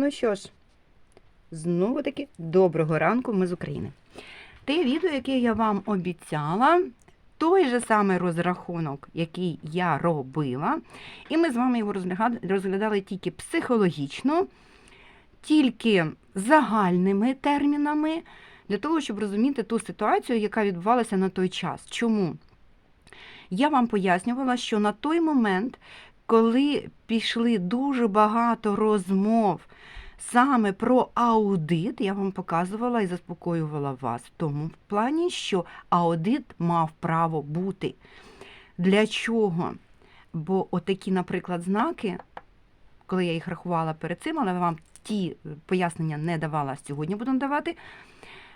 Ну що ж, знову таки доброго ранку, ми з України. Те відео, яке я вам обіцяла, той же самий розрахунок, який я робила, і ми з вами його розглядали, тільки психологічно, тільки загальними термінами, для того, щоб розуміти ту ситуацію, яка відбувалася на той час. Чому? Я вам пояснювала, що на той момент, коли пішли дуже багато розмов саме про аудит, я вам показувала і заспокоювала вас в тому плані, що аудит мав право бути. Для чого? Бо отакі, наприклад, знаки, коли я їх рахувала перед цим, але вам ті пояснення не давала, сьогодні буду давати,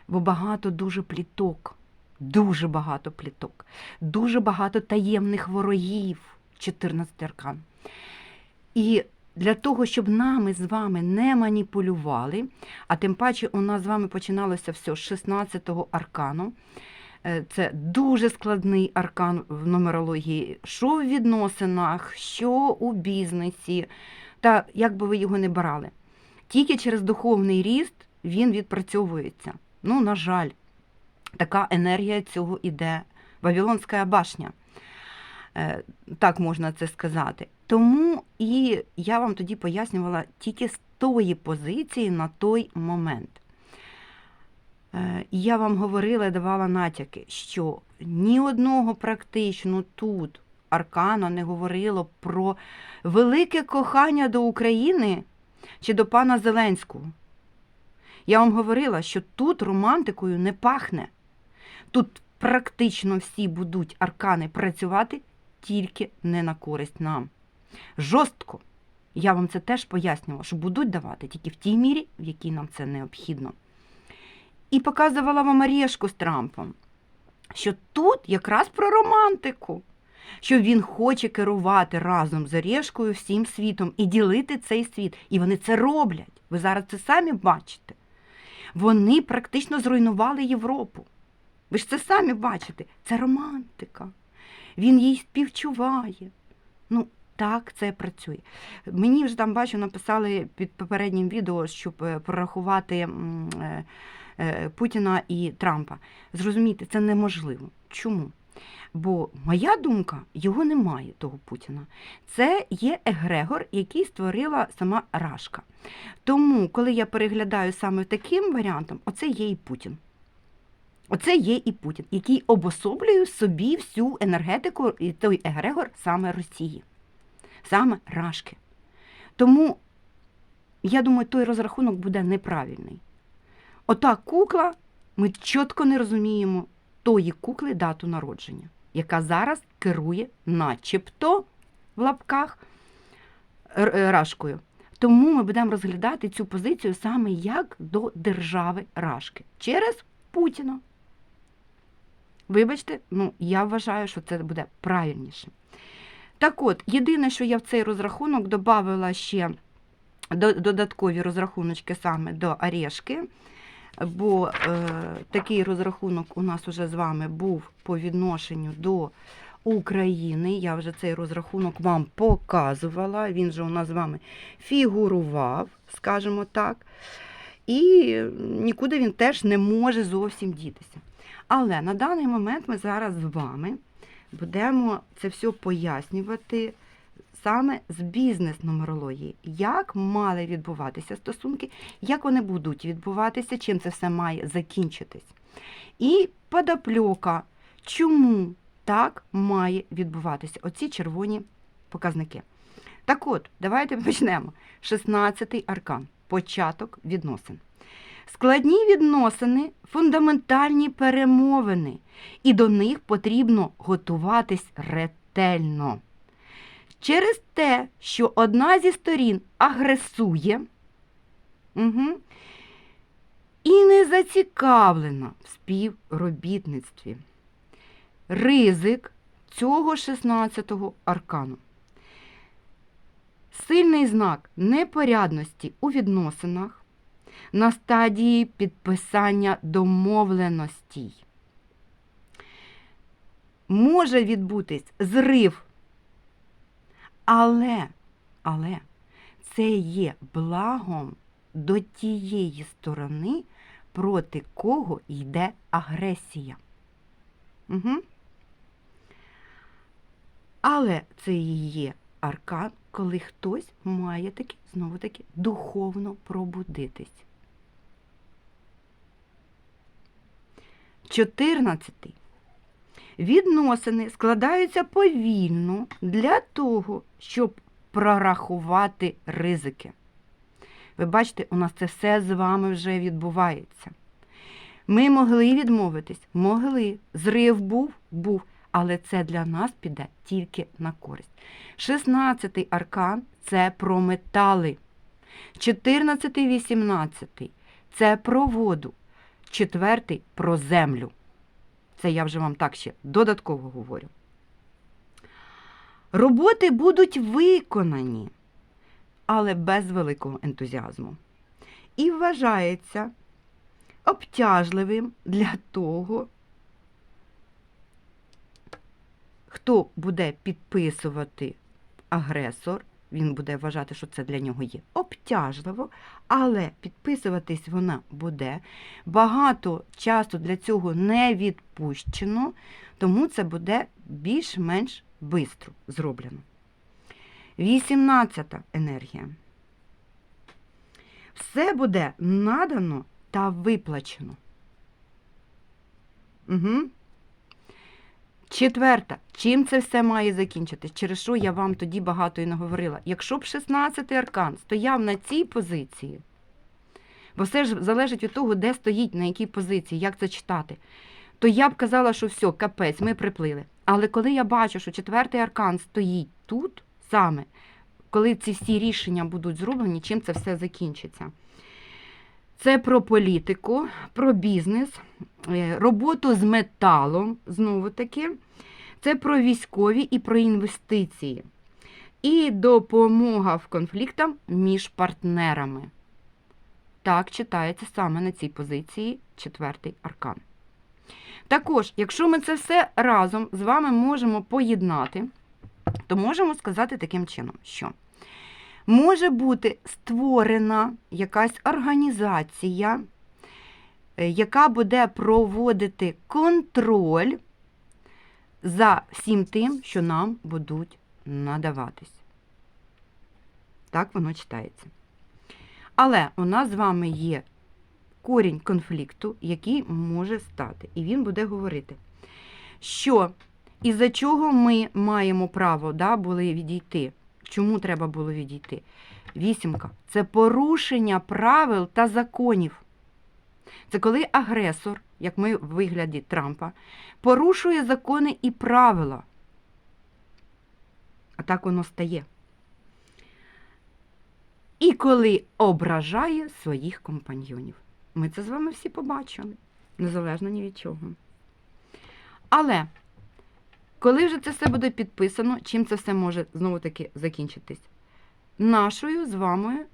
бо багато дуже пліток. Дуже багато пліток, дуже багато таємних ворогів, 14 аркан. І для того, щоб нами з вами не маніпулювали, а тим паче у нас з вами починалося все з 16-го аркану. Е, Це дуже складний аркан в нумерології, що в відносинах, що у бізнесі, та як би ви його не брали. Тільки через духовний ріст він відпрацьовується. Ну, на жаль, така енергія цього іде. Вавилонська башня. Е, Так можна це сказати. Тому і я вам тоді пояснювала тільки з тої позиції на той момент. Е, Я вам говорила давала натяки, що ні одного практично тут аркана не говорило про велике кохання до України чи до пана Зеленського. Я вам говорила, що тут романтикою не пахне. Тут практично всі будуть аркани працювати тільки не на користь нам. Жорстко. Я вам це теж пояснювала, що будуть давати тільки в тій мірі, в якій нам це необхідно. І показувала вам Орешку з Трампом, що тут якраз про романтику, що він хоче керувати разом з Орешкою всім світом і ділити цей світ. І вони це роблять. Ви зараз це самі бачите. Вони практично зруйнували Європу. Ви ж це самі бачите. Це романтика. Він їй співчуває. Ну, так це працює. Мені вже там бачу, написали під попереднім відео, щоб е, прорахувати е, е, Путіна і Трампа. Зрозумійте, це неможливо. Чому? Бо моя думка, його немає, того Путіна. Це є егрегор, який створила сама Рашка. Тому, коли я переглядаю саме таким варіантом, оце є і Путін. Оце є і Путін, який обособлює собі всю енергетику і той егрегор саме Росії, саме Рашки. Тому, я думаю, той розрахунок буде неправильний. Ота кукла, ми чітко не розуміємо тої кукли дату народження, яка зараз керує начебто в лапках е, Рашкою. Тому ми будемо розглядати цю позицію саме як до держави Рашки через Путіна. Вибачте, ну я вважаю, що це буде правильніше. Так от, єдине, що я в цей розрахунок додавала ще додаткові розрахуночки саме до Орешки, бо е, такий розрахунок у нас уже з вами був по відношенню до України. Я вже цей розрахунок вам показувала. Він же у нас з вами фігурував, скажімо так. І нікуди він теж не може зовсім дітися. Але на даний момент ми зараз з вами будемо це все пояснювати саме з бізнес-нумерології, як мали відбуватися стосунки, як вони будуть відбуватися, чим це все має закінчитись. І подопльока, чому так має відбуватися оці червоні показники. Так от, давайте почнемо. 16-й аркан початок відносин. Складні відносини, фундаментальні перемовини, і до них потрібно готуватись ретельно. Через те, що одна зі сторін агресує угу, і не зацікавлена в співробітництві. Ризик цього 16-го аркану. Сильний знак непорядності у відносинах на стадії підписання домовленостей. Може відбутись зрив, але, але це є благом до тієї сторони, проти кого йде агресія. Угу. Але це і є аркан, коли хтось має таки, знову таки, духовно пробудитись. Чотирнадцятий. Відносини складаються повільно для того, щоб прорахувати ризики. Ви бачите, у нас це все з вами вже відбувається. Ми могли відмовитись, могли. Зрив був, був, але це для нас піде тільки на користь. 16-й аркан це про метали. 14-й, 18-й це про воду. Четвертий про землю. Це я вже вам так ще додатково говорю. Роботи будуть виконані, але без великого ентузіазму. І вважається обтяжливим для того, хто буде підписувати агресор, він буде вважати, що це для нього є обтяжливо, але підписуватись вона буде. Багато часу для цього не відпущено, тому це буде більш-менш швидко зроблено. 18 енергія. Все буде надано та виплачено. Угу. Четверта. Чим це все має закінчитись? Через що я вам тоді багато і не говорила. Якщо б 16-й аркан стояв на цій позиції, бо все ж залежить від того, де стоїть, на якій позиції, як це читати, то я б казала, що все, капець, ми приплили. Але коли я бачу, що четвертий аркан стоїть тут саме, коли ці всі рішення будуть зроблені, чим це все закінчиться? Це про політику, про бізнес, е, роботу з металом, знову таки, це про військові і про інвестиції. І допомога в конфліктах між партнерами. Так читається саме на цій позиції четвертий аркан. Також, якщо ми це все разом з вами можемо поєднати, то можемо сказати таким чином, що може бути створена якась організація, е, яка буде проводити контроль за всім тим, що нам будуть надаватись. Так воно читається. Але у нас з вами є корінь конфлікту, який може стати. І він буде говорити, що із-за чого ми маємо право да, були відійти. Чому треба було відійти? Вісімка це порушення правил та законів. Це коли агресор, як ми в вигляді Трампа, порушує закони і правила. А так воно стає. І коли ображає своїх компаньйонів. Ми це з вами всі побачили, незалежно ні від чого. Але коли вже це все буде підписано, чим це все може знову-таки закінчитись? Нашою з вами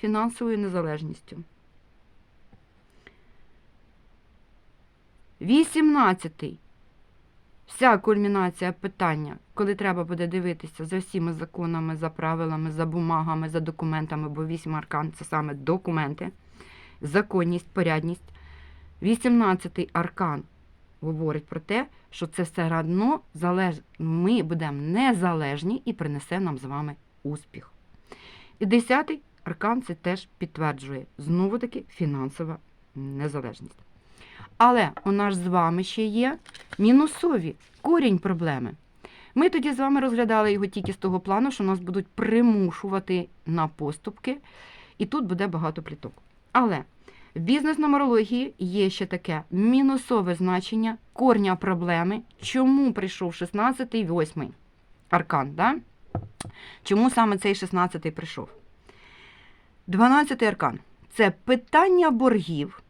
фінансовою незалежністю. 18. Вся кульмінація питання, коли треба буде дивитися за всіма законами, за правилами, за бумагами, за документами, бо вісім аркан це саме документи, законність, порядність. 18 аркан говорить про те, що це все одно залеж... ми будемо незалежні і принесе нам з вами успіх. І 10 аркан це теж підтверджує знову таки фінансова незалежність. Але у нас з вами ще є мінусові корінь проблеми. Ми тоді з вами розглядали його тільки з того плану, що нас будуть примушувати на поступки, і тут буде багато пліток. Але в бізнес-нумерології є ще таке мінусове значення корня проблеми, чому прийшов 16-й, 8 аркан. Да? Чому саме цей 16-й прийшов? 12-й аркан це питання боргів.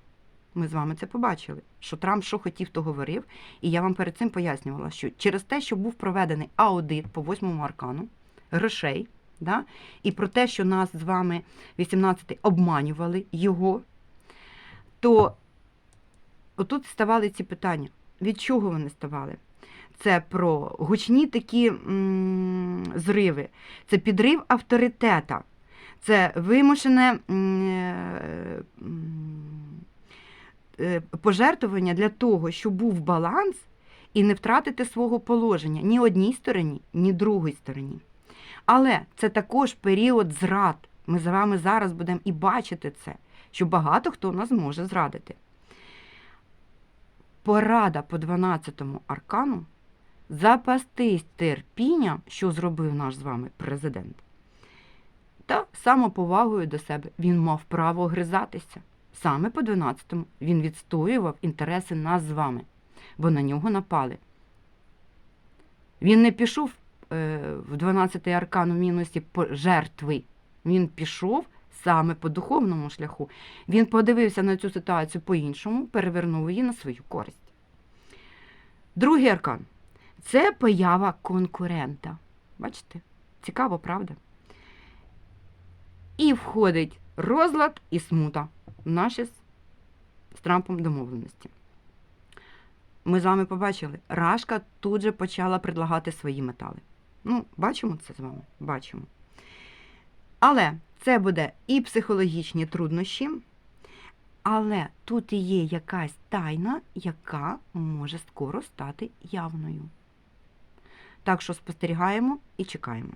Ми з вами це побачили, що Трамп що хотів, то говорив. І я вам перед цим пояснювала, що через те, що був проведений аудит по восьмому аркану грошей, да, і про те, що нас з вами 18-й обманювали його, то отут ставали ці питання. Від чого вони ставали? Це про гучні такі м, зриви, це підрив авторитета, Це вимушене м, е, е, пожертвування для того, щоб був баланс і не втратити свого положення ні одній стороні, ні другій стороні. Але це також період зрад. Ми з вами зараз будемо і бачити це, що багато хто нас може зрадити. Порада по 12-му аркану запастись терпінням, що зробив наш з вами президент, та самоповагою до себе. Він мав право гризатися. Саме по 12-му він відстоював інтереси нас з вами, бо на нього напали. Він не пішов е, в 12-й аркан у мінусі жертви. Він пішов саме по духовному шляху. Він подивився на цю ситуацію по-іншому, перевернув її на свою користь. Другий аркан це поява конкурента. Бачите? Цікаво, правда? І входить розлад і смута наші з з Трампом домовленості. Ми з вами побачили, Рашка тут же почала предлагати свої метали. Ну, бачимо це з вами? Бачимо. Але це буде і психологічні труднощі, але тут і є якась тайна, яка може скоро стати явною. Так що спостерігаємо і чекаємо.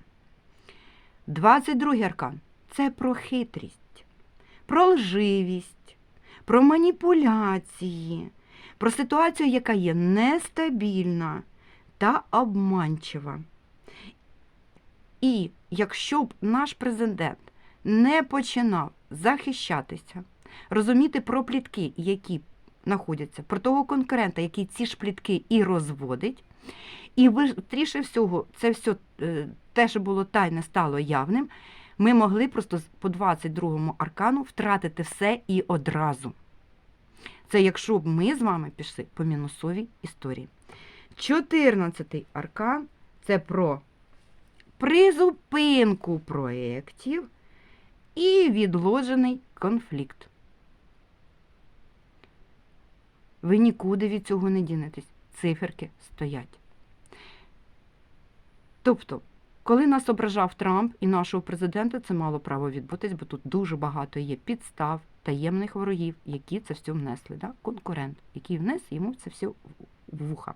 22 аркан це про хитрість, про лживість, про маніпуляції, про ситуацію, яка є нестабільна та обманчива. І якщо б наш президент не починав захищатися, розуміти про плітки, які знаходяться, про того конкурента, який ці ж плітки і розводить, і швидше всього, це все е, те, що було тайне, стало явним, ми могли просто по 22-му аркану втратити все і одразу. Це якщо б ми з вами пішли по мінусовій історії. 14-й аркан це про призупинку проєктів і відложений конфлікт. Ви нікуди від цього не дінетесь. Циферки стоять. Тобто, коли нас ображав Трамп і нашого президента, це мало право відбутись, бо тут дуже багато є підстав, таємних ворогів, які це все внесли. Да? Конкурент, який внес йому це все в вуха.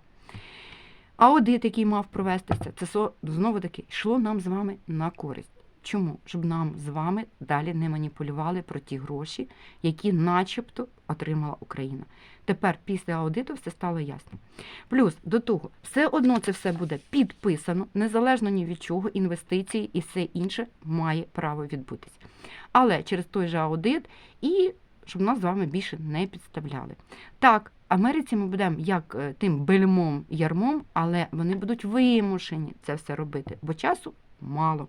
Аудит, який мав провестися, це знову таки йшло нам з вами на користь. Чому? Щоб нам з вами далі не маніпулювали про ті гроші, які начебто отримала Україна. Тепер після аудиту все стало ясно. Плюс до того, все одно це все буде підписано, незалежно ні від чого, інвестиції і все інше має право відбутись. Але через той же аудит і щоб нас з вами більше не підставляли. Так, Америці ми будемо як е, тим бельмом ярмом, але вони будуть вимушені це все робити, бо часу мало.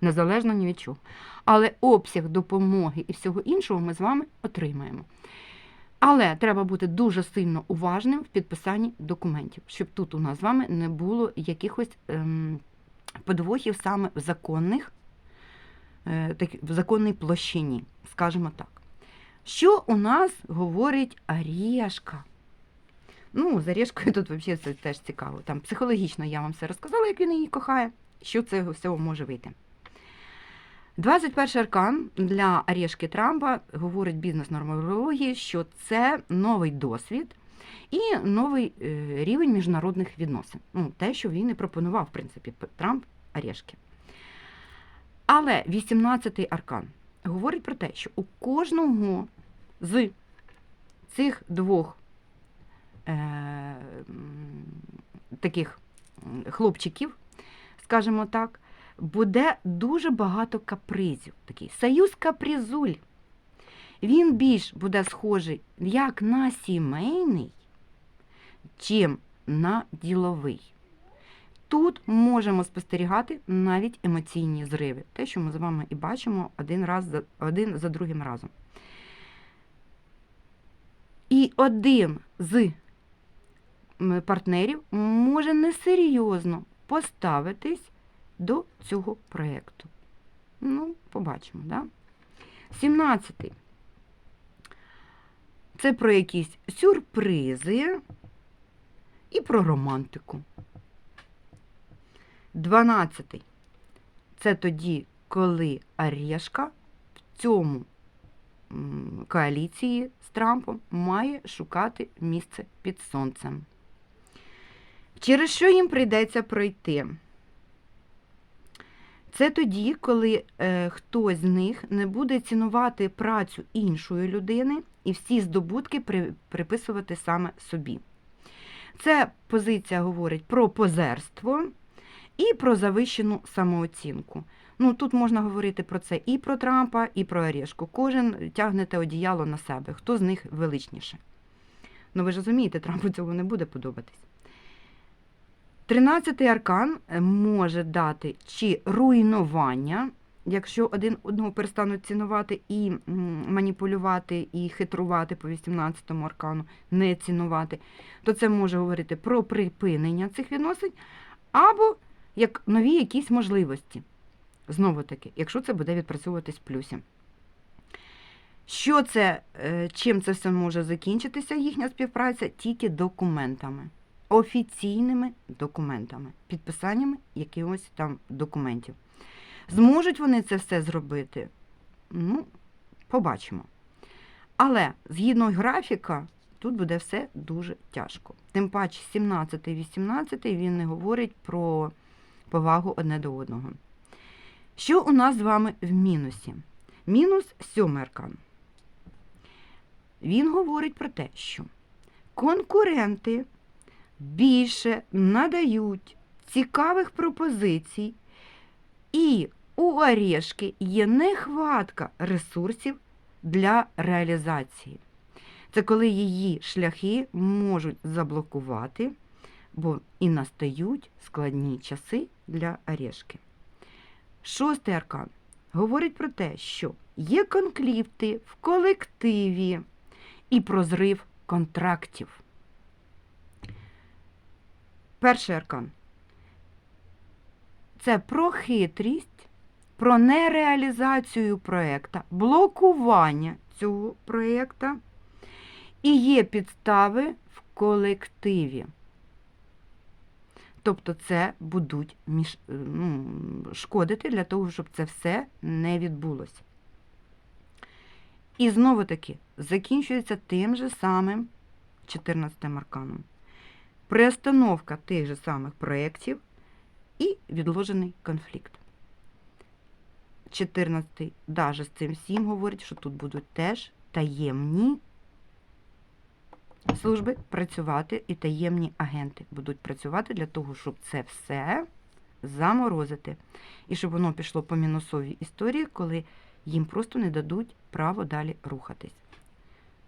Незалежно ні від чого. Але обсяг допомоги і всього іншого ми з вами отримаємо. Але треба бути дуже сильно уважним в підписанні документів, щоб тут у нас з вами не було якихось ем, подвохів саме в законних, е, так, в законній площині, скажімо так. Що у нас говорить Арішка? Ну, з Арішкою тут взагалі це теж цікаво. Там психологічно я вам все розказала, як він її кохає, що це всього може вийти. 21 аркан для Арішки Трампа говорить бізнес-нормології, що це новий досвід і новий е, рівень міжнародних відносин. Ну, те, що він і пропонував, в принципі, Трамп Арішки. Але 18-й аркан говорить про те, що у кожного з цих двох е, таких хлопчиків, скажімо так, буде дуже багато капризів. Такий союз капризуль. Він більш буде схожий як на сімейний, чим на діловий. Тут можемо спостерігати навіть емоційні зриви, те, що ми з вами і бачимо один, раз за, один за другим разом. І один з партнерів може несерйозно поставитись до цього проєкту. Ну, побачимо, да? 17. Це про якісь сюрпризи і про романтику. 12. Це тоді, коли Орешка в цьому коаліції з Трампом має шукати місце під сонцем. Через що їм прийдеться пройти? Це тоді, коли е, хтось з них не буде цінувати працю іншої людини і всі здобутки при, приписувати саме собі. Це позиція говорить про позерство і про завищену самооцінку. Ну, тут можна говорити про це і про Трампа, і про Орешку. Кожен тягне те одіяло на себе, хто з них величніше. Ну, ви ж розумієте, Трампу цього не буде подобатись. Тринадцятий аркан е, може дати чи руйнування, якщо один одного перестануть цінувати і маніпулювати, і хитрувати по 18-му аркану, не цінувати, то це може говорити про припинення цих відносин або як нові якісь можливості. Знову таки, якщо це буде відпрацьовуватись в плюсі. Що це, е, чим це все може закінчитися, їхня співпраця? Тільки документами, офіційними документами, підписаннями якихось там документів. Зможуть вони це все зробити? Ну, побачимо. Але згідно графіка, тут буде все дуже тяжко. Тим паче 17-18 він не говорить про повагу одне до одного. Що у нас з вами в мінусі? Мінус сьомий аркан. Він говорить про те, що конкуренти більше надають цікавих пропозицій, і у Орешки є нехватка ресурсів для реалізації. Це коли її шляхи можуть заблокувати, бо і настають складні часи для Орешки. Шостий аркан говорить про те, що є конфлікти в колективі і про зрив контрактів. Перший аркан це про хитрість, про нереалізацію проєкта, блокування цього проєкта і є підстави в колективі. Тобто це будуть між, ну, шкодити для того, щоб це все не відбулося. І знову таки закінчується тим же самим 14 арканом. Приостановка тих же самих проєктів і відложений конфлікт. 14-й, даже з цим всім говорить, що тут будуть теж таємні служби працювати і таємні агенти будуть працювати для того, щоб це все заморозити. І щоб воно пішло по мінусовій історії, коли їм просто не дадуть право далі рухатись.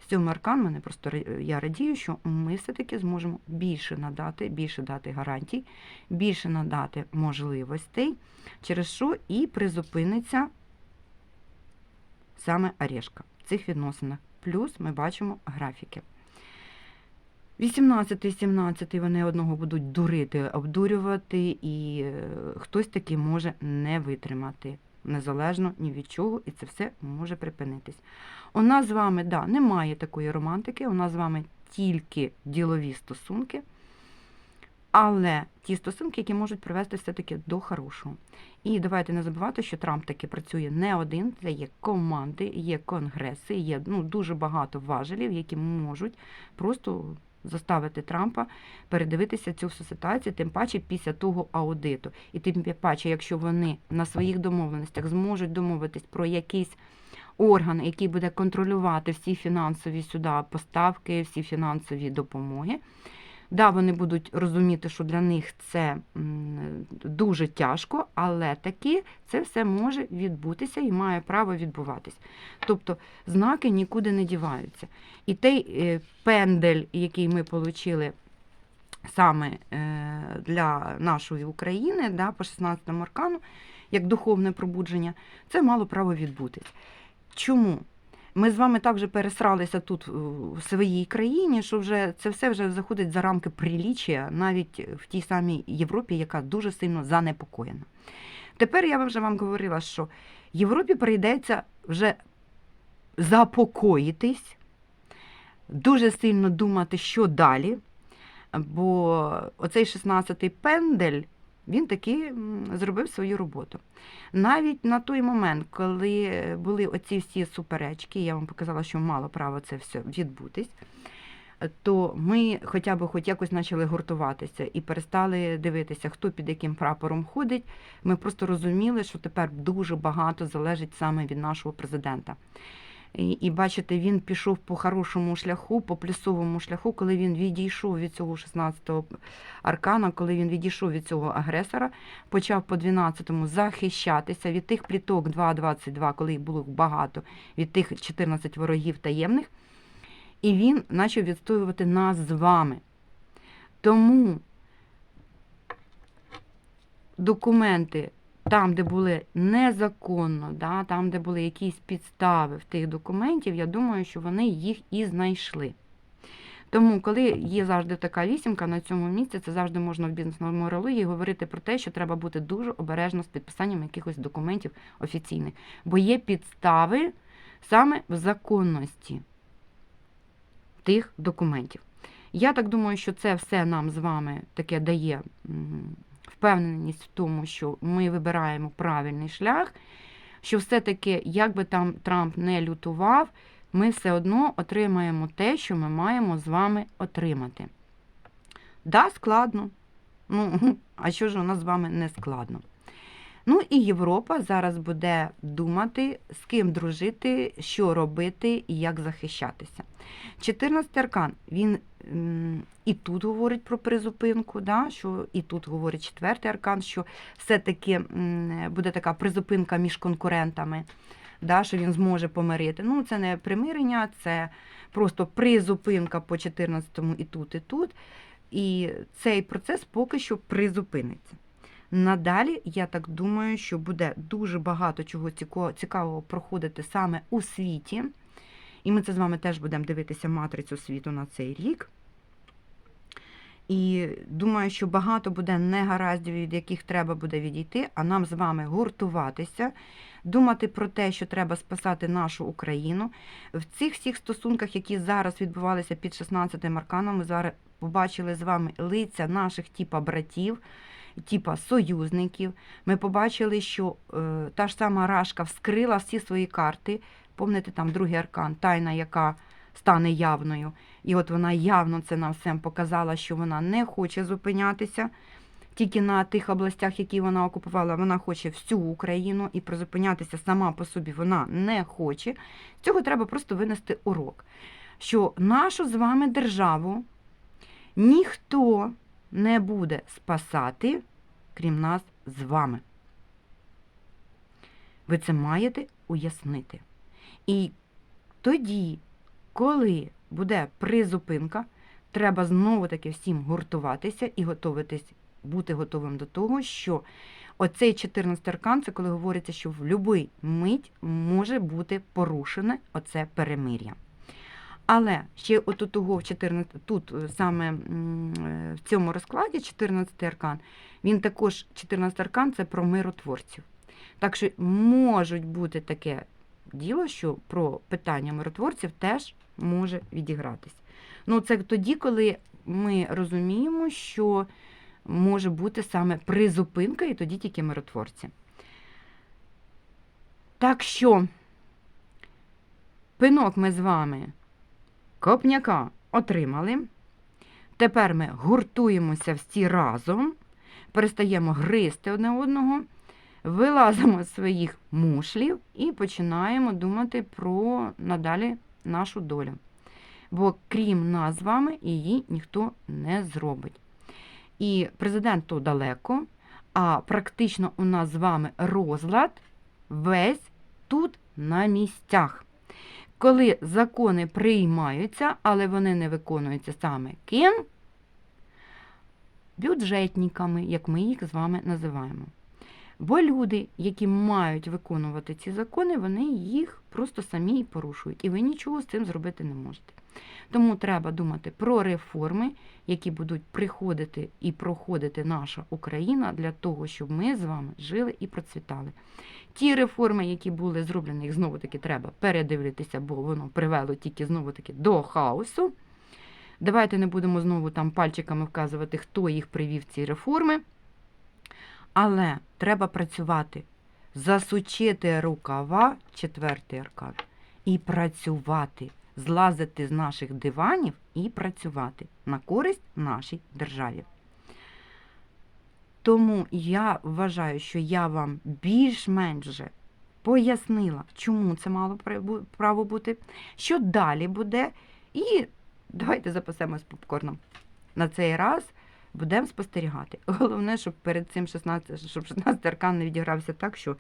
Цього аркан мене просто я радію, що ми все-таки зможемо більше надати, більше дати гарантій, більше надати можливостей, через що і призупиниться саме Орешка в цих відносинах. Плюс ми бачимо графіки. 18 17 вони одного будуть дурити, обдурювати, і е, хтось таки може не витримати незалежно ні від чого, і це все може припинитись. У нас з вами да, немає такої романтики, у нас з вами тільки ділові стосунки, але ті стосунки, які можуть привести все-таки до хорошого. І давайте не забувати, що Трамп таки працює не один, це є команди, є конгреси, є ну, дуже багато важелів, які можуть просто заставити Трампа передивитися цю всю ситуацію, тим паче після того аудиту. І тим паче, якщо вони на своїх домовленостях зможуть домовитись про якийсь орган, який буде контролювати всі фінансові сюди поставки, всі фінансові допомоги. Да, вони будуть розуміти, що для них це дуже тяжко, але таки це все може відбутися і має право відбуватись. Тобто знаки нікуди не діваються. І той е, пендель, який ми отримали саме е, для нашої України, да, по 16 аркану, як духовне пробудження, це мало право відбутись. Чому? Ми з вами так вже пересралися тут в своїй країні, що вже це все вже заходить за рамки приліччя, навіть в тій самій Європі, яка дуже сильно занепокоєна. Тепер я вже вам говорила, що Європі прийдеться вже запокоїтись, дуже сильно думати, що далі. Бо оцей 16-й пендель, він таки зробив свою роботу. Навіть на той момент, коли були оці всі суперечки, я вам показала, що мало право це все відбутись, то ми хоча б хоч якось почали гуртуватися і перестали дивитися, хто під яким прапором ходить. Ми просто розуміли, що тепер дуже багато залежить саме від нашого президента. І, і бачите, він пішов по хорошому шляху, по плюсовому шляху, коли він відійшов від цього 16-го аркана, коли він відійшов від цього агресора, почав по 12-му захищатися від тих пліток 2.22, коли їх було багато, від тих 14 ворогів таємних. І він почав відстоювати нас з вами. Тому документи там, де були незаконно, да, там, де були якісь підстави в тих документів, я думаю, що вони їх і знайшли. Тому, коли є завжди така вісімка на цьому місці, це завжди можна в бізнес-нумерології говорити про те, що треба бути дуже обережно з підписанням якихось документів офіційних, бо є підстави саме в законності тих документів. Я так думаю, що це все нам з вами таке дає впевненість в тому, що ми вибираємо правильний шлях, що все-таки, як би там Трамп не лютував, ми все одно отримаємо те, що ми маємо з вами отримати. Да, складно. Ну, а що ж у нас з вами не складно? Ну і Європа зараз буде думати, з ким дружити, що робити і як захищатися. 14 аркан, він і тут говорить про призупинку, да, що і тут говорить четвертий аркан, що все-таки буде така призупинка між конкурентами, да, що він зможе помирити. Ну, це не примирення, це просто призупинка по 14-му і тут, і тут. І цей процес поки що призупиниться. Надалі, я так думаю, що буде дуже багато чого цікавого проходити саме у світі. І ми це з вами теж будемо дивитися матрицю світу на цей рік. І думаю, що багато буде негараздів, від яких треба буде відійти, а нам з вами гуртуватися, думати про те, що треба спасати нашу Україну. В цих всіх стосунках, які зараз відбувалися під 16-м арканом, ми зараз побачили з вами лиця наших типа братів, типа союзників. Ми побачили, що е, та ж сама Рашка вскрила всі свої карти. Помните, там другий аркан, тайна, яка стане явною. І от вона явно це нам всім показала, що вона не хоче зупинятися тільки на тих областях, які вона окупувала. Вона хоче всю Україну і призупинятися сама по собі вона не хоче. З цього треба просто винести урок, що нашу з вами державу ніхто не буде спасати, крім нас з вами. Ви це маєте уяснити. І тоді, коли буде призупинка, треба знову-таки всім гуртуватися і готуватись, бути готовим до того, що оцей 14 аркан, це коли говориться, що в будь-який мить може бути порушене оце перемир'я. Але ще от того в 14, тут е, саме е, в цьому розкладі 14 аркан, він також 14 аркан це про миротворців. Так що можуть бути таке діло, що про питання миротворців теж може відігратись. Ну, це тоді, коли ми розуміємо, що може бути саме призупинка, і тоді тільки миротворці. Так що, пинок ми з вами копняка отримали. Тепер ми гуртуємося всі разом, перестаємо гризти одне одного, вилазимо з своїх мушлів і починаємо думати про надалі нашу долю. Бо крім нас з вами, її ніхто не зробить. І президент то далеко, а практично у нас з вами розлад весь тут на місцях. Коли закони приймаються, але вони не виконуються саме ким? Бюджетниками, як ми їх з вами називаємо. Бо люди, які мають виконувати ці закони, вони їх просто самі порушують. І ви нічого з цим зробити не можете. Тому треба думати про реформи, які будуть приходити і проходити наша Україна для того, щоб ми з вами жили і процвітали. Ті реформи, які були зроблені, їх знову-таки треба передивитися, бо воно привело тільки знову-таки до хаосу. Давайте не будемо знову там пальчиками вказувати, хто їх привів ці реформи. Але треба працювати, засучити рукава, четвертий аркан, і працювати, злазити з наших диванів і працювати на користь нашій державі. Тому я вважаю, що я вам більш-менш пояснила, чому це мало право бути, що далі буде, і давайте запасемось попкорном. На цей раз будемо спостерігати. Головне, щоб перед цим 16, щоб 16 аркан не відігрався так, що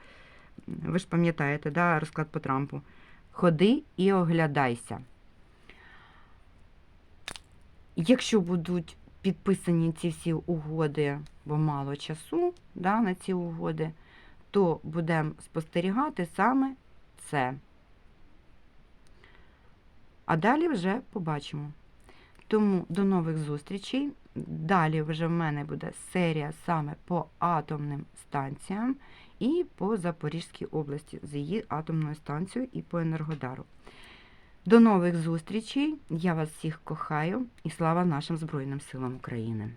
ви ж пам'ятаєте, да, розклад по Трампу. Ходи і оглядайся. Якщо будуть підписані ці всі угоди, бо мало часу да, на ці угоди, то будемо спостерігати саме це. А далі вже побачимо. Тому до нових зустрічей. Далі вже в мене буде серія саме по атомним станціям і по Запорізькій області з її атомною станцією і по Енергодару. До нових зустрічей. Я вас всіх кохаю і слава нашим Збройним силам України.